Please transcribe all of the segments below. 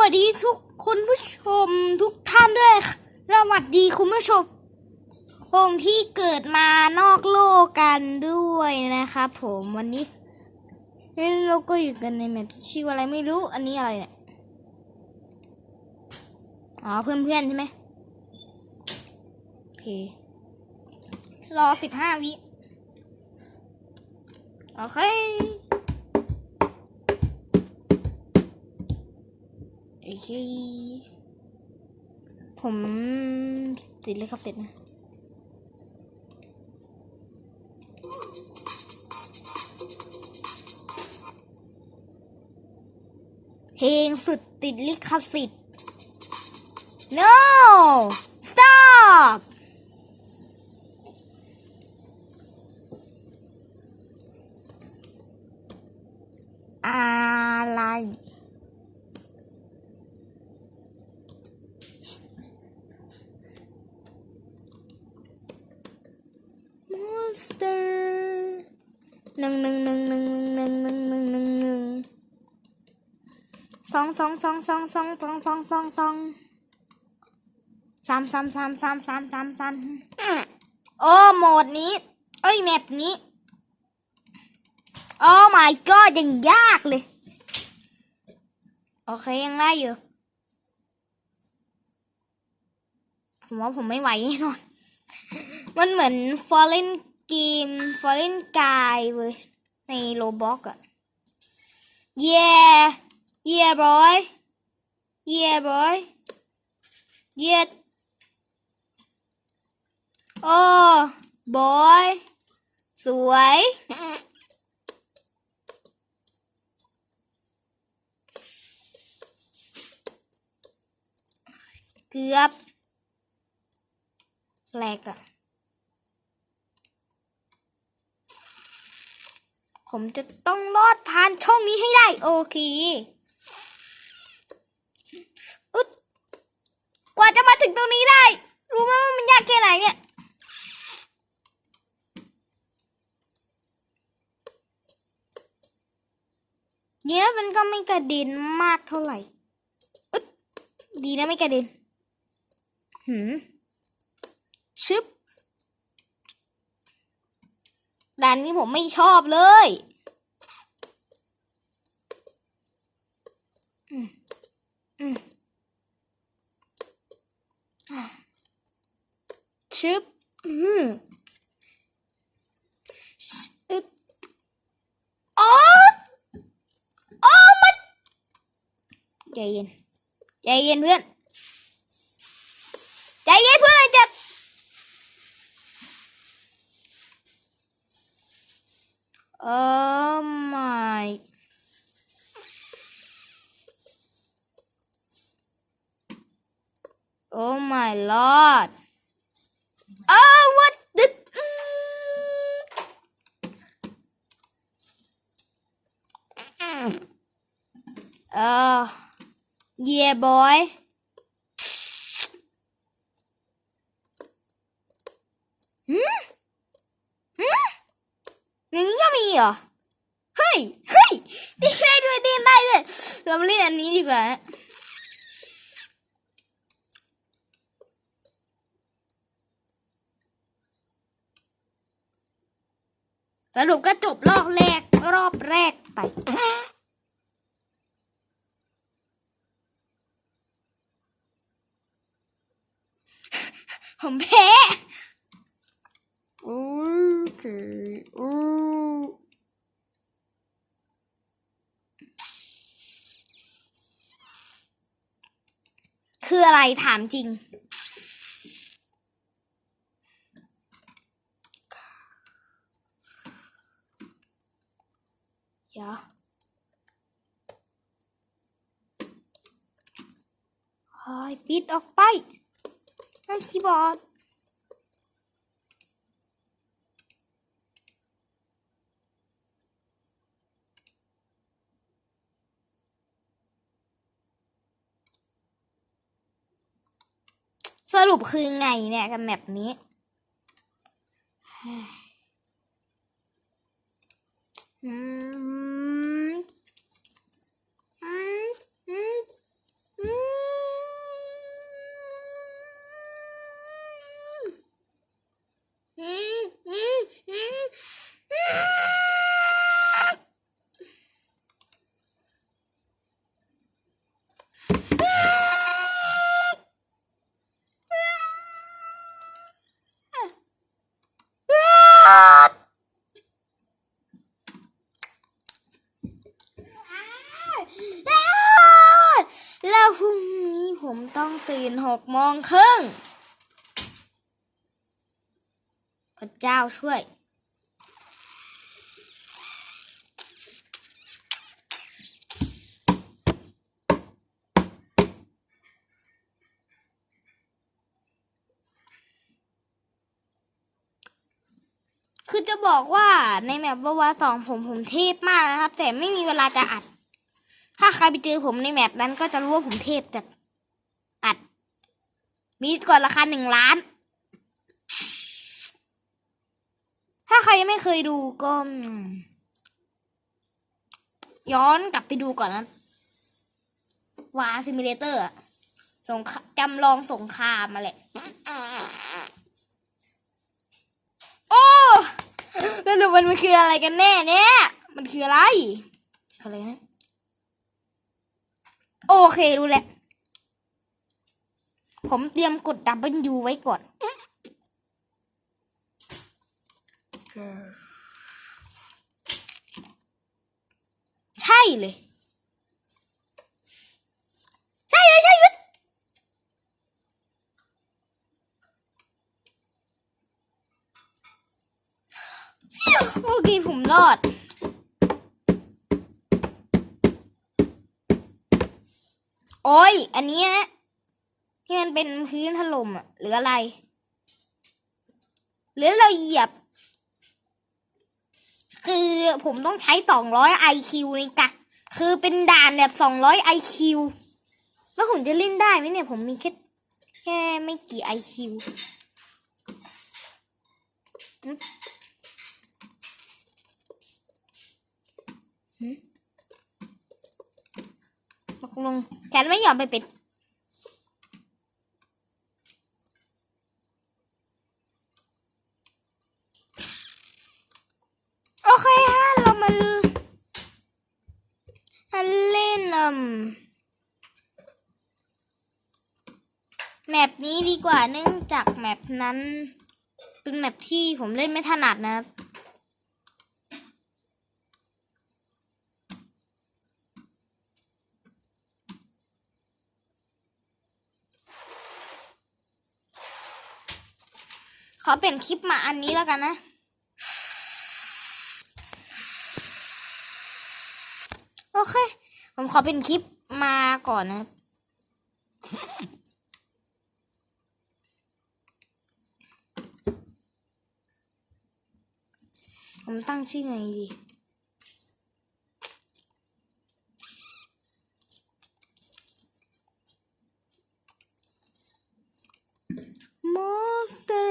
วัสดีทุกคุณผู้ชมทุกท่านด้วยค่ะสวัสดีคุณผู้ชมผมที่เกิดมานอกโลกกันด้วยนะครับผมวันนี้เราก็อยู่กันในแมปชื่ออะไรไม่รู้ อันนี้อะไรเนี่ยอ๋อเพื่อนๆใช่ไหมโอเครอสิบห้าวิโอเค โอเคผมติดเลยครับเสร็จนะเพลงสุดติดลิขสิทธิ์ no stop อะไร monster ห นึ่งหนึ่งหนึ่งหนึ่งหนึ่งหนึ่งหนึ่งหนึ่งหนึ่งสองสองสองสองสองสองสองสองสองสามสามสามสามสามสามสามโอ้โหมดนี้ เอ้ยแมปนี้โอ้ my god ยังยากเลย โอเคยังได้อยู่ ผมว่าผมไม่ไหวแน่นอน มันเหมือน Fallen เกมฟอร์เรน Guy เว้ยในโลบ็อกอะเย่เย่บอยเย่บอยเย่โอ้บอยสวยเกือบแหลกอะ ผมจะต้องรอดผ่านช่องนี้ให้ได้โอเคอึดกว่าจะมาถึงตรงนี้ได้ รู้ไหมว่ามันยากแค่ไหนเนี่ยเนี้ยมันก็ไม่กระเด็นมากเท่าไหร่อึดดีนะไม่กระเด็นหืมชึบ ด่านนี้ผมไม่ชอบเลยอืมอืมอะชึบอืมชึบโอ้โอ้มันใจเย็น ใจเย็นเพื่อน Oh my. Oh my lord. Oh, what the. Oh, yeah, boy. เหรอ เฮ้ย เฮ้ยดีได้ด้วยดีได้ด้วย เราเล่นอันนี้ดีกว่าสรุปก็จบรอบแรก รอบแรกไป ผมแพ้ โอเคโอ้คื อะไรถามจริง เดี๋ยวเฮ้ยปิดออกไปนั่นคีย์บอร์ด สรุปคือไงเนี่ยกับแมปนี้ อืม ตื่นหกโมงครึ่งพระเจ้าช่วย คือจะบอกว่าในแมปบวาสองผมผมเทพมากนะครับ แต่ไม่มีเวลาจะอัด ถ้าใครไปเจอผมในแมปนั้นก็จะรู้ว่าผมเทพจัด มีก่อนราคาหนึ่งล้าน ถ้าใครยังไม่เคยดูก็ ย้อนกลับไปดูก่อนนะวาซิมิเลเตอร์สงจำลองสงครามมาแหละ โอ้แล้วดูมันมันคืออะไรกันแน่เนี่ย มันคืออะไรอะไรนะ โอเครู้แล้ว ผมเตรียมกด W ไว้ก่อน ใช่เลย ใช่เลยใช่เลยโอเคผมรอดโอ้ย อันนี้นะ ที่มันเป็นพื้นถล่มอะหรืออะไร หรือเราเหยียบ คือผมต้องใช้สองร้อยไอคิวในกะคือเป็นด่านแบบสองร้อยไอคิวแล้วผมจะเล่นได้ไหมเนี่ย ผมมีแค่แค่ไม่กี่ไอคิวตกลงฉันไม่ยอมไปเป็น โอเคฮะ เรามาเล่นอืมแม ปนี้ดีกว่าเนื่องจากแมปนั้น เป็นแมปที่ผมเล่นไม่ถนัดนะครับขอเปลี่ยนคลิปมาอันนี้แล้วกันนะโอเค ผมขอเป็นคลิปมาก่อนนะครับ ผมตั้งชื่อไงดี Monster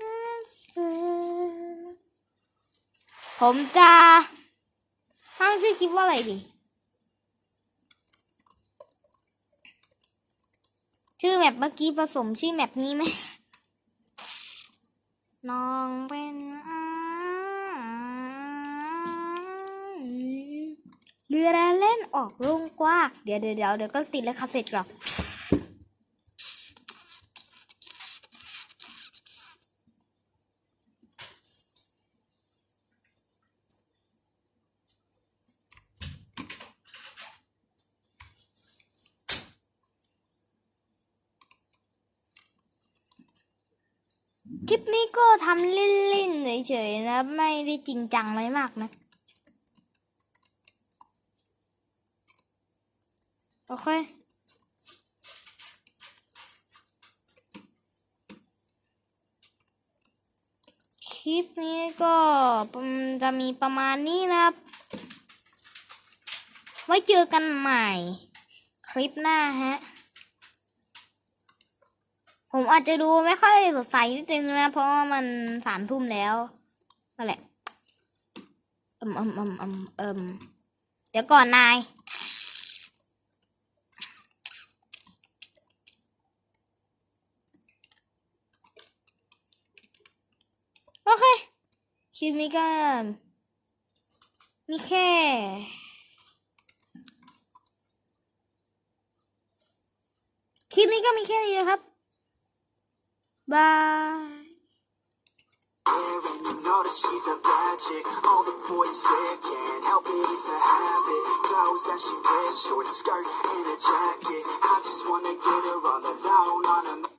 Monster ผมจะตั้งชื่อคลิปว่าอะไรดี ชื่อแมปเมื่อกี้ผสมชื่อแมปนี้ไหมน้องเป็นเรือเล่นออกลุงกว้างเดี๋ยวเดี๋ยวเดี๋ยวก็ติดเลยค่ะเสร็จหรอคลิป นี้ก็ทำเล่นๆเฉยๆนะไม่ได้จริงจังอะไรมากนะโอเคคลิปนี้ก็จะมีประมาณนี้นะครับ ไว้เจอกันใหม่ คลิปหน้าฮะ ผมอาจจะดูไม่ค่อยสดใสนิดนึงนะ เพราะว่ามันสามทุ่มแล้วนั่นแหละเอิมเอิมเอิมเอิมเอิมเดี๋ยวก่อนนาย โอเค คลิปนี้ก็มีแค่คลิปนี้ก็มีแค่นี้นะครับ Bye. And you know that she's a. All the boys there can't help it, it's a habit. Clothes that she wears, short skirt and a jacket. I just wanna get her all alone on a